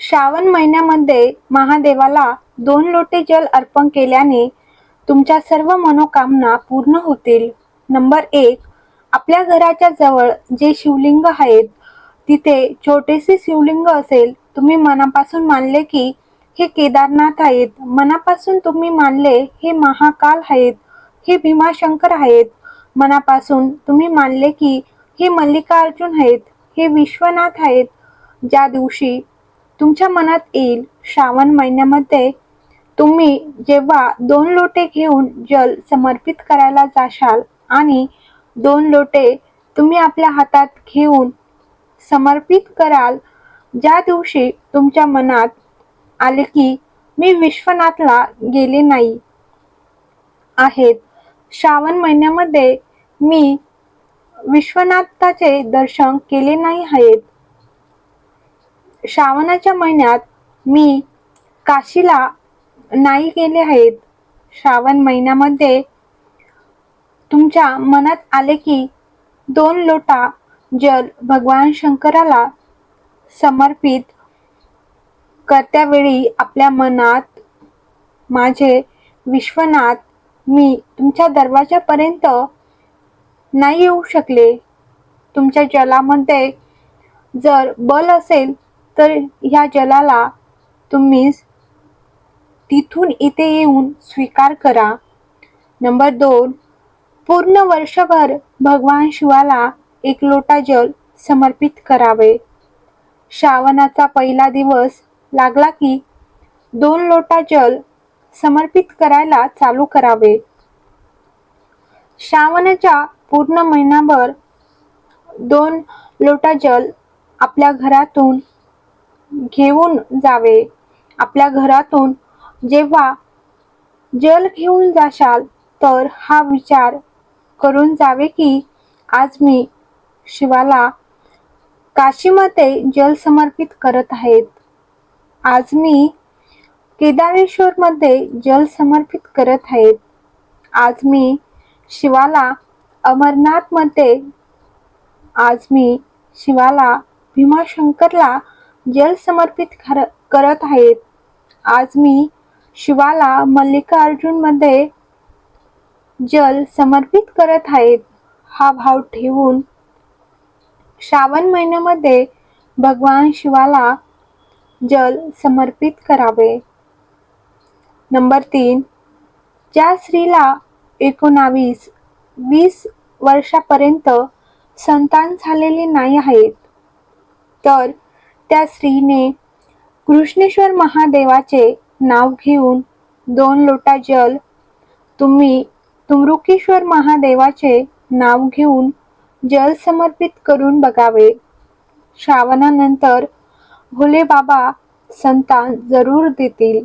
श्रावण महिन्यामध्ये महादेवाला दोन लोटे जल अर्पण केल्याने तुमच्या सर्व मनोकामना पूर्ण होतील. नंबर एक आपल्या घराच्या जवळ जे शिवलिंग आहेत तिथे छोटेसे शिवलिंग असेल तुम्ही मनापासून मानले की हे केदारनाथ आहेत. मनापासून तुम्ही मानले हे महाकाल आहेत हे भीमाशंकर आहेत. मनापासून तुम्ही मानले की हे मल्लिकार्जुन आहेत हे विश्वनाथ आहेत. ज्या दिवशी तुमच्या मनात येईल श्रावण महिन्यामध्ये. तुम्ही जेव्हा दोन लोटे घेऊन जल समर्पित करायला जाशाल आणि दोन लोटे तुम्ही आपल्या हातात घेऊन समर्पित कराल ज्या दिवशी तुमच्या मनात आले की मी विश्वनाथला गेले नाही आहेत. श्रावण महिन्यामध्ये मी विश्वनाथाचे दर्शन केले नाही आहेत. श्रावणाच्या महिन्यात मी काशीला नाही गेले आहेत. श्रावण महिन्यामध्ये तुमच्या मनात आले की दोन लोटा जल भगवान शंकराला समर्पित करत्यावेळी आपल्या मनात माझे विश्वनाथ मी तुमच्या दरवाजापर्यंत नाही येऊ शकले. तुमच्या जलामध्ये जर बल असेल तर ह्या जलाला तुम्ही तिथून इथे येऊन स्वीकार करा. नंबर दोन पूर्ण वर्षभर भगवान शिवाला एक लोटा जल समर्पित करावे. श्रावणाचा पहिला दिवस लागला की दोन लोटा जल समर्पित करायला चालू करावे. श्रावणाच्या पूर्ण महिनाभर दोन लोटा जल आपल्या घरातून घेऊन जावे. आपल्या घरातून जेव्हा जल घेऊन जाशाल तर हा विचार करून जावे की आज मी शिवाला काशीमध्ये जल समर्पित करत आहेत. आज मी केदारेश्वरमध्ये जल समर्पित करत आहेत. आज मी शिवाला अमरनाथमध्ये आज मी शिवाला भीमाशंकरला जल समर्पित कर करत आहेत. आज मी शिवाला मल्लिकार्जुनमध्ये जल समर्पित करत आहेत हा भाव ठेवून श्रावण महिन्यामध्ये भगवान शिवाला जल समर्पित करावे. नंबर तीन ज्या स्त्रीला एकोणावीस वीस वर्षापर्यंत संतान झालेले नाही आहेत तर त्या स्त्रीने कृष्णेश्वर महादेवाचे नाव घेऊन दोन लोटा जल तुम्ही तुमरुकेश्वर महादेवाचे नाव घेऊन जल समर्पित करून बघावे. श्रावणानंतर भोले बाबा संतान जरूर देतील.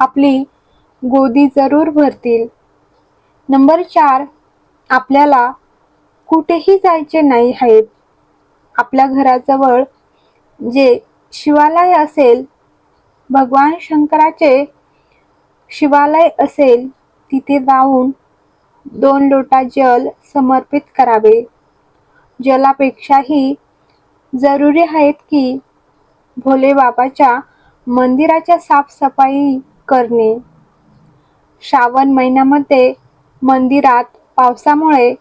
आपली गोदी जरूर भरतील. नंबर चार आपल्याला कुठेही जायचे नाही आहेत. आपल्या घराजवळ जे शिवालय असेल भगवान शंकराचे शिवालय असेल तिथे जाऊन दोन लोटा जल समर्पित करावे. जलापेक्षाही जरुरी आहेत की भोले बाबाच्या मंदिराच्या साफसफाई करणे. श्रावण महिन्यामध्ये मंदिरात पावसामुळे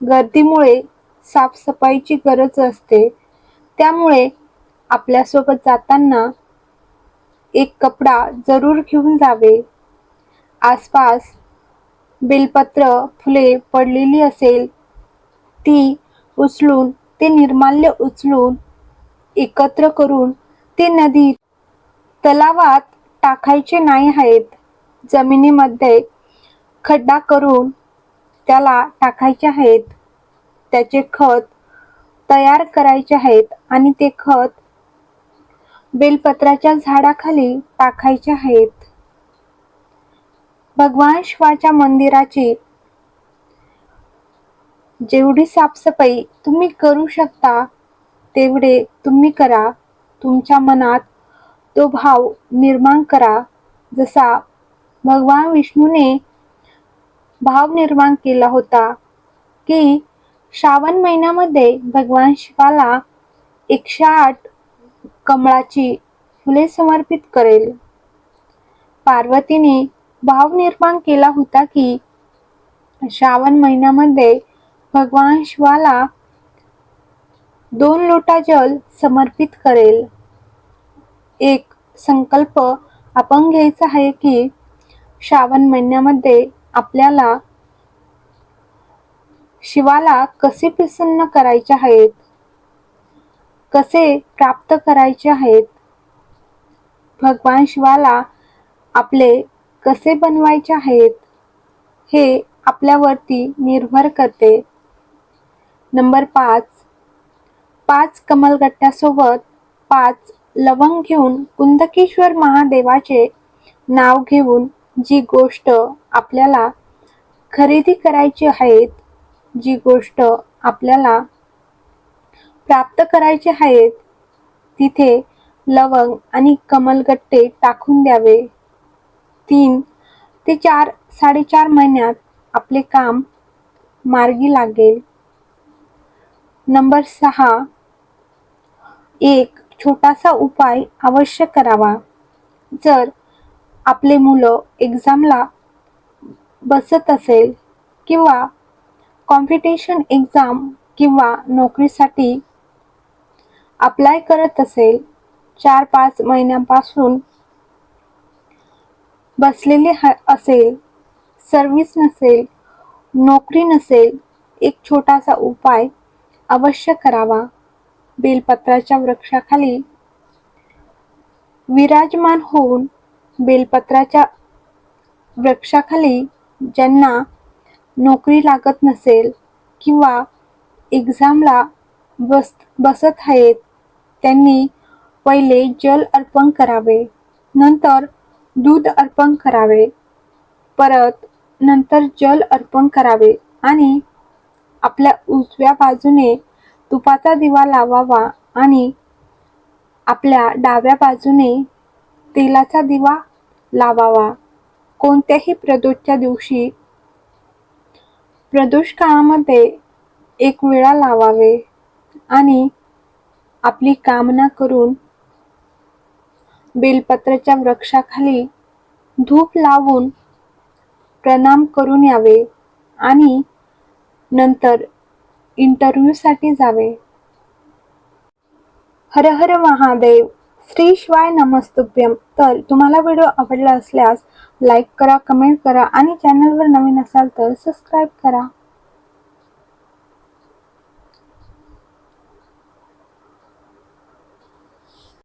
गर्दीमुळे साफसफाईची गरज असते. त्यामुळे आपल्यासोबत जाताना एक कपडा जरूर घेऊन जावे. आसपास बेलपत्र फुले पडलेली असेल ती उचलून ते निर्माल्य उचलून एकत्र करून ते नदीत तलावात टाकायचे नाही आहेत. जमिनीमध्ये खड्डा करून त्याला टाकायचे आहेत. त्याचे खत तयार करायचे आहेत आणि ते खत बेलपत्राच्या झाडाखाली टाकायचे आहेत. भगवान शिवाच्या मंदिराची जेवढी साफसफाई तुम्ही करू शकता तेवढे तुम्ही करा. तुमच्या मनात तो भाव निर्माण करा. जसा भगवान विष्णूने भाव निर्माण केला होता की श्रावण महिन्यामध्ये भगवान शिवाला एकशे आठ कमळाची फुले समर्पित करेल. पार्वतीने भाव निर्माण केला होता की श्रावण महिन्यामध्ये भगवान शिवाला दोन लोटा जल समर्पित करेल. एक संकल्प आपण घ्यायचा आहे की श्रावण महिन्यामध्ये आपल्याला शिवाला कसे प्रसन्न करायचे आहेत? कसे प्राप्त करायचे आहेत? भगवान शिवाला आपले कसे बनवायचे आहेत? हे आपल्यावरती निर्भर करते. नंबर पाच. पाच कमलगट्ट्यासोबत पाच लवंग घेऊन कुंदकेश्वर महादेवाचे नाव घेऊन जी गोष्ट आपल्याला खरेदी करायची आहेत जी गोष्ट आपल्याला प्राप्त करायची आहेत तिथे लवंग आणि कमलगट्टे टाकून द्यावे. तीन ते चार साडेचार महिन्यात आपले काम मार्गी लागेल. नंबर सहा एक छोटासा उपाय अवश्य करावा. जर आपले मुलं एक्झामला बसत असेल किंवा कॉम्पिटिशन एक्झाम किंवा नोकरीसाठी अप्लाय करत असेल चार पाच महिन्यांपासून बसलेले ह असेल सर्विस नसेल नोकरी नसेल एक छोटासा उपाय अवश्य करावा. बेलपत्राच्या वृक्षाखाली विराजमान होऊन बेलपत्राच्या वृक्षाखाली ज्यांना नोकरी लागत नसेल किंवा एक्झामला बस बसत आहेत त्यांनी पहिले जल अर्पण करावे नंतर दूध अर्पण करावे परत नंतर जल अर्पण करावे आणि आपल्या उजव्या बाजूने तुपाचा दिवा लावावा आणि आपल्या डाव्या बाजूने तेलाचा दिवा लावावा. कोणत्याही प्रदोषच्या दिवशी प्रदोष काळामध्ये एक वेळा लावावे आणि आपली कामना करून बेलपत्राच्या वृक्षाखाली धूप लावून प्रणाम करून यावे आणि नंतर इंटरव्ह्यूसाठी जावे. हर हर महादेव. श्री शिवाय नमस्तुभ्यम तर तुम्हाला व्हिडिओ आवडला असल्यास लाईक करा कमेंट करा आणि चॅनलवर नवीन असाल तर सबस्क्राईब करा.